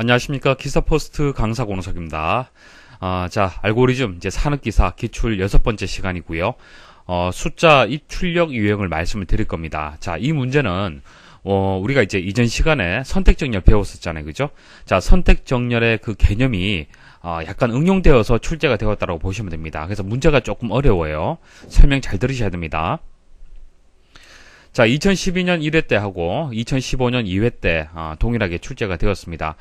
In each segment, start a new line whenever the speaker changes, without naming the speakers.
안녕하십니까 기사포스트 강사 공석입니다. 아, 자 알고리즘 이제 산업기사 기출 여섯 번째 시간이고요. 어, 숫자 입출력 유형을 말씀을 드릴 겁니다. 자 이 문제는 어, 우리가 이제 이전 시간에 선택정렬 배웠었잖아요, 그죠? 자 선택정렬의 그 개념이 어, 약간 응용되어서 출제가 되었다고 보시면 됩니다. 그래서 문제가 조금 어려워요. 설명 잘 들으셔야 됩니다. 자, 2012년 1회 때 하고 2015년 2회 때 어, 동일하게 출제가 되었습니다.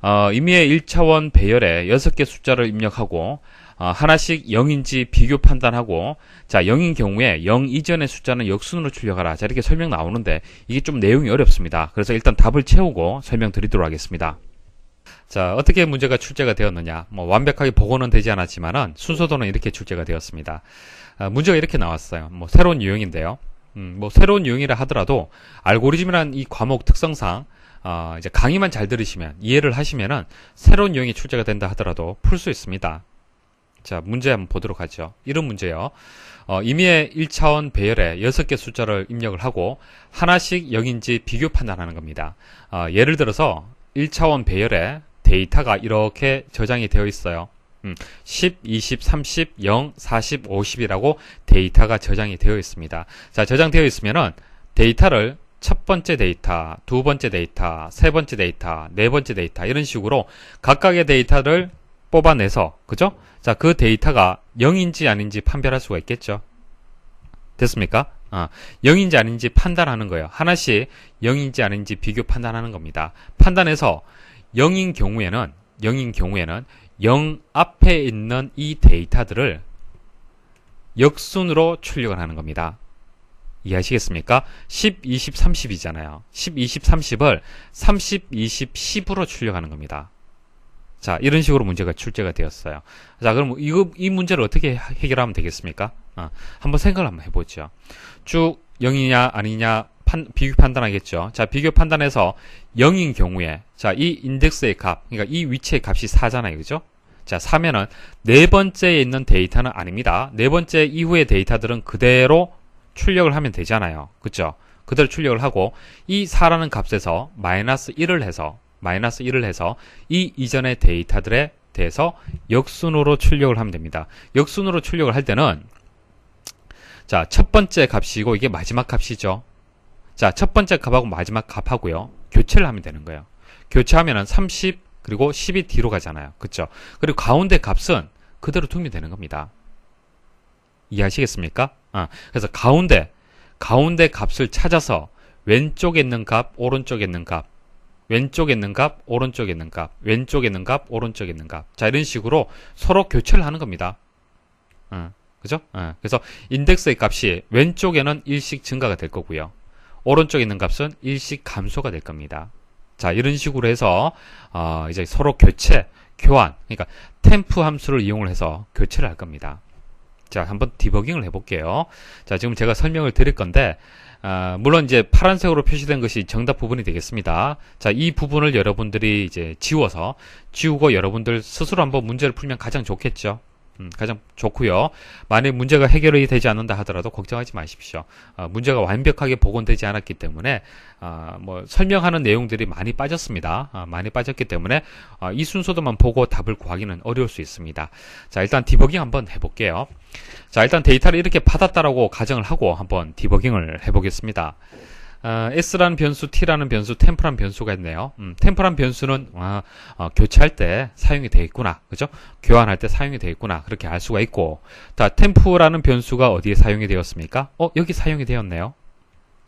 어, 임의의 1차원 배열에 6개 숫자를 입력하고 어, 하나씩 0인지 비교 판단하고 자 0인 경우에 0 이전의 숫자는 역순으로 출력하라. 자 이렇게 설명 나오는데 이게 좀 내용이 어렵습니다. 그래서 일단 답을 채우고 설명드리도록 하겠습니다. 자 어떻게 문제가 출제가 되었느냐? 뭐 완벽하게 복원은 되지 않았지만은 순서도는 이렇게 출제가 되었습니다. 아, 문제가 이렇게 나왔어요. 뭐 새로운 유형인데요 음, 뭐 새로운 유형이라 하더라도 알고리즘이란 이 과목 특성상 어, 이제 강의만 잘 들으시면 이해를 하시면은 새로운 유형이 출제가 된다 하더라도 풀 수 있습니다. 자, 문제 한번 보도록 하죠. 이런 문제요. 어, 임의의 1차원 배열에 6개 숫자를 입력을 하고 하나씩 0인지 비교 판단하는 겁니다. 어, 예를 들어서 1차원 배열에 데이터가 이렇게 저장이 되어 있어요. 음, 10, 20, 30, 0, 40, 50이라고 데이터가 저장이 되어 있습니다. 자, 저장되어 있으면은 데이터를 첫 번째 데이터, 두 번째 데이터, 세 번째 데이터, 네 번째 데이터 이런 식으로 각각의 데이터를 뽑아내서 그죠? 자, 그 데이터가 0인지 아닌지 판별할 수가 있겠죠. 됐습니까? 아, 0인지 아닌지 판단하는 거예요. 하나씩 0인지 아닌지 비교 판단하는 겁니다. 판단해서 0인 경우에는 0인 경우에는 0 앞에 있는 이 데이터들을 역순으로 출력을 하는 겁니다. 이해하시겠습니까? 10, 20, 30이잖아요. 10, 20, 30을 30, 20, 10으로 출력하는 겁니다. 자, 이런 식으로 문제가 출제가 되었어요. 자, 그럼 이거, 이 문제를 어떻게 해결하면 되겠습니까? 어, 한번 생각을 한번 해보죠. 쭉 0이냐, 아니냐, 판, 비교 판단하겠죠. 자, 비교 판단해서 0인 경우에, 자, 이 인덱스의 값, 그러니까 이 위치의 값이 4잖아요. 그죠? 자, 4면은 네 번째에 있는 데이터는 아닙니다. 네 번째 이후의 데이터들은 그대로 출력을 하면 되잖아요. 그죠? 그대로 출력을 하고 이 4라는 값에서 마이너스 1을 해서 마이너스 1을 해서 이 이전의 데이터들에 대해서 역순으로 출력을 하면 됩니다. 역순으로 출력을 할 때는 자, 첫 번째 값이고 이게 마지막 값이죠. 자, 첫 번째 값하고 마지막 값하고요. 교체를 하면 되는 거예요. 교체하면은 30 그리고 10이 뒤로 가잖아요. 그죠? 그리고 가운데 값은 그대로 두면 되는 겁니다. 이해하시겠습니까? 아, 그래서 가운데 가운데 값을 찾아서 왼쪽에 있는 값, 오른쪽에 있는 값, 왼쪽에 있는 값, 오른쪽에 있는 값, 왼쪽에 있는 값, 오른쪽에 있는 값. 자, 이런 식으로 서로 교체를 하는 겁니다. 어, 그죠? 어, 그래서 인덱스의 값이 왼쪽에는 일씩 증가가 될 거고요. 오른쪽에 있는 값은 일씩 감소가 될 겁니다. 자, 이런 식으로 해서 어, 이제 서로 교체, 교환, 그러니까 템프 함수를 이용을 해서 교체를 할 겁니다. 자, 한번 디버깅을 해볼게요. 자, 지금 제가 설명을 드릴 건데, 아, 물론 이제 파란색으로 표시된 것이 정답 부분이 되겠습니다. 자, 이 부분을 여러분들이 이제 지워서, 지우고 여러분들 스스로 한번 문제를 풀면 가장 좋겠죠. 음, 가장 좋고요. 만약 문제가 해결이 되지 않는다 하더라도 걱정하지 마십시오. 어, 문제가 완벽하게 복원되지 않았기 때문에 어, 뭐 설명하는 내용들이 많이 빠졌습니다. 어, 많이 빠졌기 때문에 어, 이 순서도만 보고 답을 구하기는 어려울 수 있습니다. 자 일단 디버깅 한번 해볼게요. 자 일단 데이터를 이렇게 받았다라고 가정을 하고 한번 디버깅을 해보겠습니다. 어, S라는 변수, T라는 변수, 템프란 변수가 있네요. 음, 템프란 변수는 어, 어, 교체할 때 사용이 되어 있구나. 그죠? 교환할 때 사용이 되어 있구나. 그렇게 알 수가 있고 자, 템프라는 변수가 어디에 사용이 되었습니까? 어, 여기 사용이 되었네요.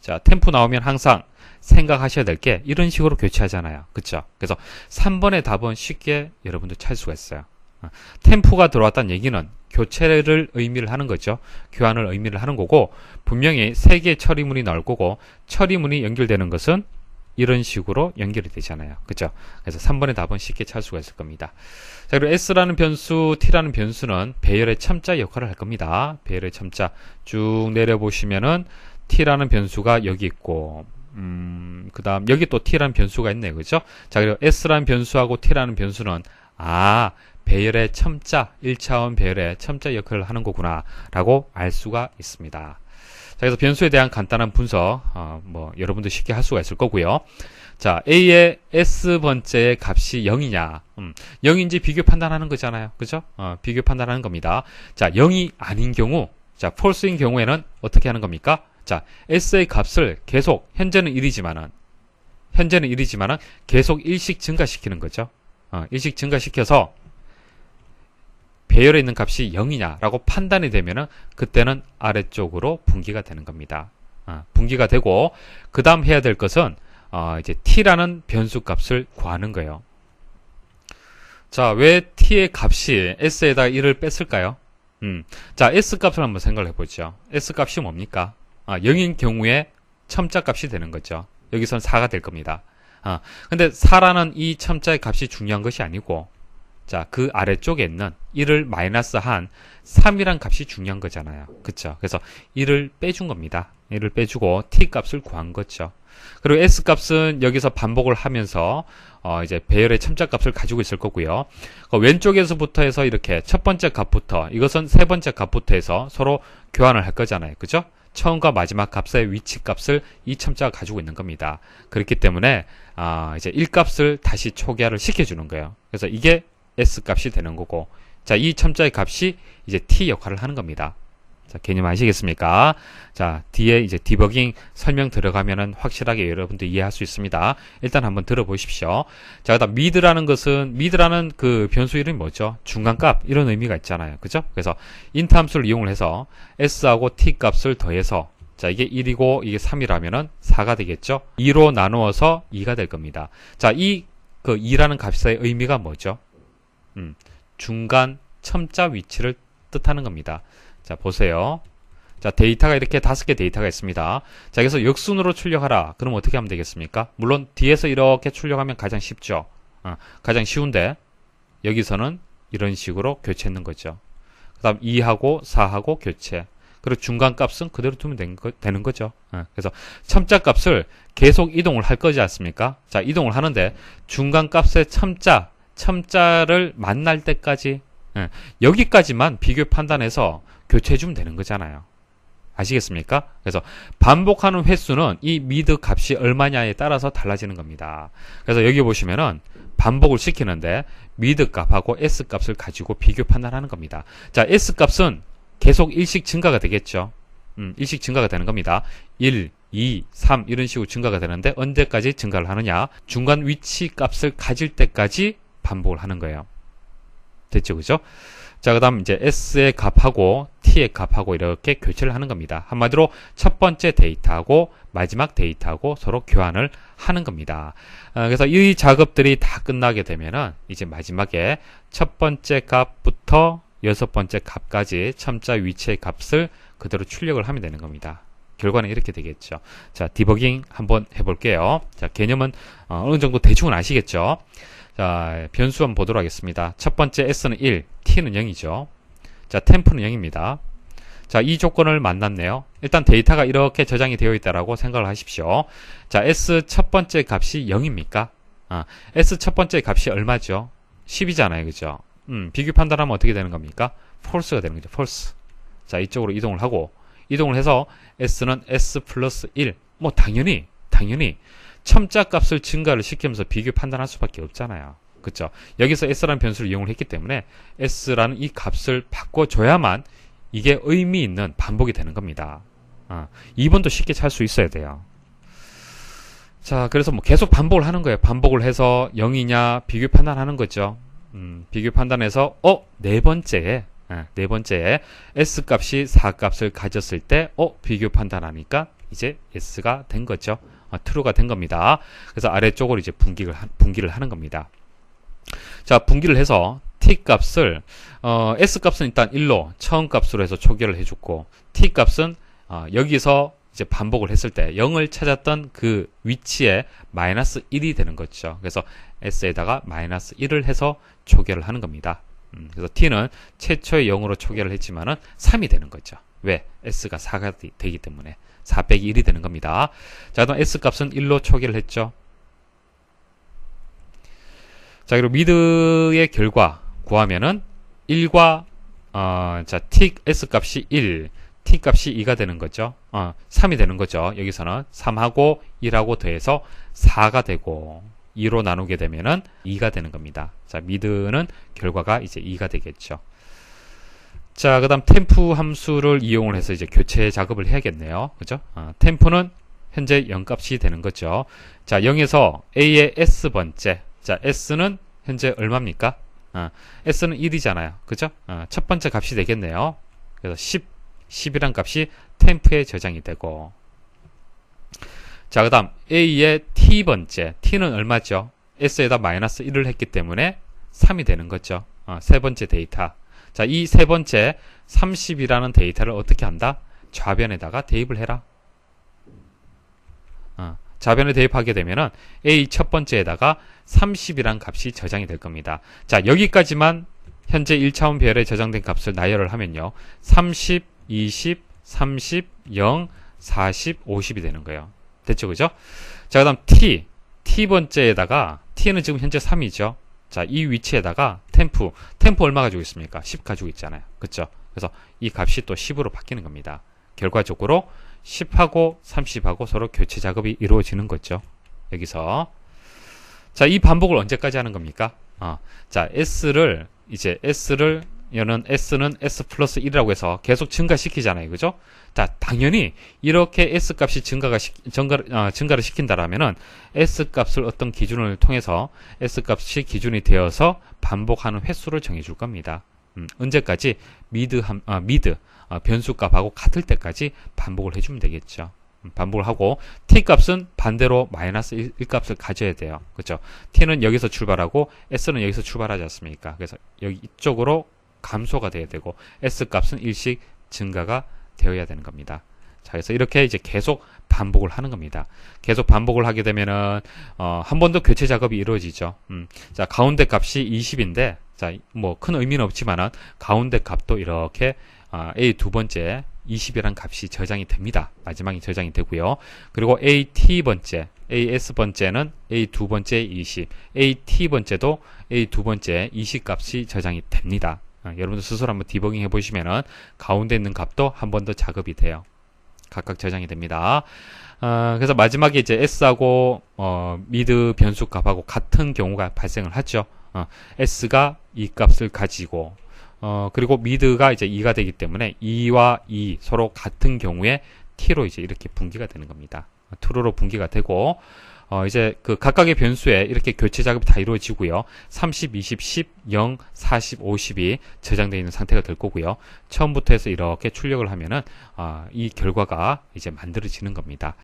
자, 템프 나오면 항상 생각하셔야 될 게 이런 식으로 교체하잖아요. 그쵸? 그래서 3번의 답은 쉽게 여러분들 찾을 수가 있어요. 어, 템프가 들어왔다는 얘기는 교체를 의미를 하는 거죠. 교환을 의미를 하는 거고 분명히 세 개의 처리문이 나올 거고 처리문이 연결되는 것은 이런 식으로 연결이 되잖아요. 그죠? 그래서 3번의 답은 쉽게 찾을 수가 있을 겁니다. 자, 그리고 S라는 변수, T라는 변수는 배열의 첨자 역할을 할 겁니다. 배열의 첨자 쭉 내려보시면은 T라는 변수가 여기 있고 음, 그 다음 여기 또 T라는 변수가 있네요. 그죠? 자, 그리고 S라는 변수하고 T라는 변수는 아, 배열의 첨자, 1차원 배열의 첨자 역할을 하는 거구나 라고 알 수가 있습니다. 자, 그래서 변수에 대한 간단한 분석, 어, 뭐, 여러분들 쉽게 할 수가 있을 거고요. 자, A의 S번째의 값이 0이냐. 음, 0인지 비교 판단하는 거잖아요. 그죠? 어, 비교 판단하는 겁니다. 자, 0이 아닌 경우, 자, false인 경우에는 어떻게 하는 겁니까? 자, S의 값을 계속, 현재는 1이지만은, 현재는 1이지만은 계속 일씩 증가시키는 거죠. 어, 일씩 증가시켜서 배열에 있는 값이 0이냐라고 판단이 되면은 그때는 아래쪽으로 분기가 되는 겁니다. 어, 분기가 되고 그 다음 해야 될 것은 어, 이제 t라는 변수 값을 구하는 거예요. 자, 왜 t의 값이 s에다 1을 뺐을까요? 음, 자, s 값을 한번 생각을 해보죠. s 값이 뭡니까? 아, 0인 경우에 첨자 값이 되는 거죠. 여기선 4가 될 겁니다. 아, 근데 4라는 이 첨자의 값이 중요한 것이 아니고 자, 그 아래쪽에 있는 1을 마이너스 한 3이란 값이 중요한 거잖아요. 그쵸? 그래서 1을 빼준 겁니다. 1을 빼주고 t 값을 구한 거죠. 그리고 s 값은 여기서 반복을 하면서 어 이제 배열의 첨자 값을 가지고 있을 거고요. 그 왼쪽에서부터 해서 이렇게 첫 번째 값부터 이것은 세 번째 값부터 해서 서로 교환을 할 거잖아요. 그죠? 처음과 마지막 값의 위치 값을 이 첨자가 가지고 있는 겁니다. 그렇기 때문에 아 이제 1 값을 다시 초기화를 시켜주는 거예요. 그래서 이게 s 값이 되는 거고 자, 이 첨자의 값이 이제 t 역할을 하는 겁니다. 자, 개념 아시겠습니까? 자, 뒤에 이제 디버깅 설명 들어가면은 확실하게 여러분들 이해할 수 있습니다. 일단 한번 들어보십시오. 자, 그다음 미드라는 것은 미드라는 그 변수 이름이 뭐죠? 중간값 이런 의미가 있잖아요. 그죠? 그래서 int 함수를 이용을 해서 s하고 t 값을 더해서 자, 이게 1이고 이게 3이라면은 4가 되겠죠? 2로 나누어서 2가 될 겁니다. 자, 이 그 2라는 값의 의미가 뭐죠? 음, 중간 첨자 위치를 뜻하는 겁니다. 자, 보세요. 자, 데이터가 이렇게 다섯 개 데이터가 있습니다. 자, 여기서 역순으로 출력하라. 그럼 어떻게 하면 되겠습니까? 물론 뒤에서 이렇게 출력하면 가장 쉽죠. 어, 가장 쉬운데 여기서는 이런 식으로 교체했는 거죠. 그 다음 2하고 4하고 교체. 그리고 중간 값은 그대로 두면 되는, 거, 거죠. 어, 그래서 첨자 값을 계속 이동을 할 거지 않습니까? 자, 이동을 하는데 중간 값의 첨자 첨자를 만날 때까지 예, 여기까지만 비교 판단해서 교체해주면 되는 거잖아요. 아시겠습니까? 그래서 반복하는 횟수는 이 미드 값이 얼마냐에 따라서 달라지는 겁니다. 그래서 여기 보시면은 반복을 시키는데 미드 값하고 S 값을 가지고 비교 판단하는 겁니다. 자, S 값은 계속 일씩 증가가 되겠죠. 음, 일씩 증가가 되는 겁니다. 1, 2, 3 이런 식으로 증가가 되는데 언제까지 증가를 하느냐? 중간 위치 값을 가질 때까지 반복을 하는 거예요. 됐죠, 그죠? 자, 그 다음 이제 S의 값하고 T의 값하고 이렇게 교체를 하는 겁니다. 한마디로 첫 번째 데이터하고 마지막 데이터하고 서로 교환을 하는 겁니다. 어, 그래서 이 작업들이 다 끝나게 되면은 이제 마지막에 첫 번째 값부터 여섯 번째 값까지 첨자 위치의 값을 그대로 출력을 하면 되는 겁니다. 결과는 이렇게 되겠죠. 자, 디버깅 한번 해볼게요. 자, 개념은 어, 어느 정도 대충은 아시겠죠? 자, 변수 한번 보도록 하겠습니다. 첫 번째 S는 1, T는 0이죠. 자, 템프는 0입니다. 자, 이 조건을 만났네요. 일단 데이터가 이렇게 저장이 되어 있다라고 생각을 하십시오. 자, S 첫 번째 값이 0입니까? 아, S 첫 번째 값이 얼마죠? 10이잖아요. 그죠? 음, 비교 판단하면 어떻게 되는 겁니까? false가 되는 거죠. false. 자, 이쪽으로 이동을 하고 이동을 해서 S는 S 플러스 1. 뭐 당연히 당연히 첨자 값을 증가를 시키면서 비교 판단할 수밖에 없잖아요. 그쵸? 여기서 s라는 변수를 이용을 했기 때문에 s라는 이 값을 바꿔줘야만 이게 의미 있는 반복이 되는 겁니다. 어, 2번도 쉽게 찰 수 있어야 돼요. 자, 그래서 뭐 계속 반복을 하는 거예요. 반복을 해서 0이냐 비교 판단하는 거죠. 음, 비교 판단해서 어, 네 번째에 예, 네 번째에 s 값이 4 값을 가졌을 때 어, 비교 판단하니까 이제 s가 된 거죠. 어, true가 된 겁니다. 그래서 아래쪽으로 이제 분기를, 분기를 하는 겁니다. 자, 분기를 해서 t 값을, 어, s 값은 일단 1로 처음 값으로 해서 초기화를 해줬고, t 값은, 어, 여기서 이제 반복을 했을 때 0을 찾았던 그 위치에 마이너스 1이 되는 거죠. 그래서 s에다가 마이너스 1을 해서 초기화를 하는 겁니다. 음, 그래서 t는 최초의 0으로 초기화를 했지만은 3이 되는 거죠. 왜? s가 4가 되기 때문에. 4 빼기 1이 되는 겁니다. 자, 그럼 S값은 1로 초기를 했죠. 자, 그리고 미드의 결과 구하면은 1과 어, 자, T S값이 1, t 값이 2가 되는 거죠. 어, 3이 되는 거죠. 여기서는 3하고 1하고 더해서 4가 되고 2로 나누게 되면은 2가 되는 겁니다. 자, 미드는 결과가 이제 2가 되겠죠. 자, 그다음 템프 함수를 이용을 해서 이제 교체 작업을 해야겠네요. 그죠? 어, 템프는 현재 0값이 되는 거죠. 자, 0에서 A의 S번째. 자, S는 현재 얼마입니까? 어, S는 1이잖아요. 그죠? 어, 첫 번째 값이 되겠네요. 그래서 10, 10이란 값이 템프에 저장이 되고. 자, 그 다음 A의 T번째. T는 얼마죠? S에다 마이너스 1을 했기 때문에 3이 되는 거죠. 어, 세 번째 데이터. 자, 이 세 번째 30이라는 데이터를 어떻게 한다? 좌변에다가 대입을 해라. 어, 좌변에 대입하게 되면은 A 첫 번째에다가 30이란 값이 저장이 될 겁니다. 자, 여기까지만 현재 1차원 별에 저장된 값을 나열을 하면요. 30, 20, 30, 0, 40, 50이 되는 거예요. 됐죠? 그죠? 자, 그 다음 T. T 번째에다가 T는 지금 현재 3이죠. 자, 이 위치에다가 템프. 템프 얼마 가지고 있습니까? 10 가지고 있잖아요. 그쵸? 그래서 이 값이 또 10으로 바뀌는 겁니다. 결과적으로 10하고 30하고 서로 교체 작업이 이루어지는 거죠. 여기서. 자, 이 반복을 언제까지 하는 겁니까? 어, 자, S를, 이제 S를, 여는 S는 S 플러스 1이라고 해서 계속 증가시키잖아요. 그죠? 자, 당연히 이렇게 S 값이 증가가 시, 증가, 어, 증가를 시킨다라면은 S 값을 어떤 기준을 통해서 S 값이 기준이 되어서 반복하는 횟수를 정해 줄 겁니다. 음, 언제까지 미드 함, 아, 미드 어, 변수 값하고 같을 때까지 반복을 해 주면 되겠죠. 음, 반복을 하고 t 값은 반대로 마이너스 1, 값을 가져야 돼요. 그렇죠? t는 여기서 출발하고 s는 여기서 출발하지 않습니까? 그래서 여기 이쪽으로 감소가 돼야 되고 s 값은 일씩 증가가 되어야 되는 겁니다. 자, 그래서 이렇게 이제 계속 반복을 하는 겁니다. 계속 반복을 하게 되면은 어, 한 번 더 교체 작업이 이루어지죠. 음, 자, 가운데 값이 20인데 자, 뭐 큰 의미는 없지만은 가운데 값도 이렇게 아, A 두 번째 20이란 값이 저장이 됩니다. 마지막에 저장이 되고요. 그리고 AT 번째, AS 번째는 A 두 번째 20, AT 번째도 A 두 번째 20 값이 저장이 됩니다. 아, 여러분들 스스로 한번 디버깅 해보시면은 가운데 있는 값도 한 번 더 작업이 돼요. 각각 저장이 됩니다. 어, 그래서 마지막에 이제 S하고 어, 미드 변수 값하고 같은 경우가 발생을 하죠. 어, S가 이 값을 가지고 어, 그리고 미드가 이제 2가 되기 때문에 2와 2 서로 같은 경우에 t로 이제 이렇게 분기가 되는 겁니다. true로 분기가 되고 어, 이제 그 각각의 변수에 이렇게 교체 작업이 다 이루어지고요. 30, 20, 10, 0, 40, 50이 저장되어 있는 상태가 될 거고요. 처음부터 해서 이렇게 출력을 하면은 어, 이 결과가 이제 만들어지는 겁니다.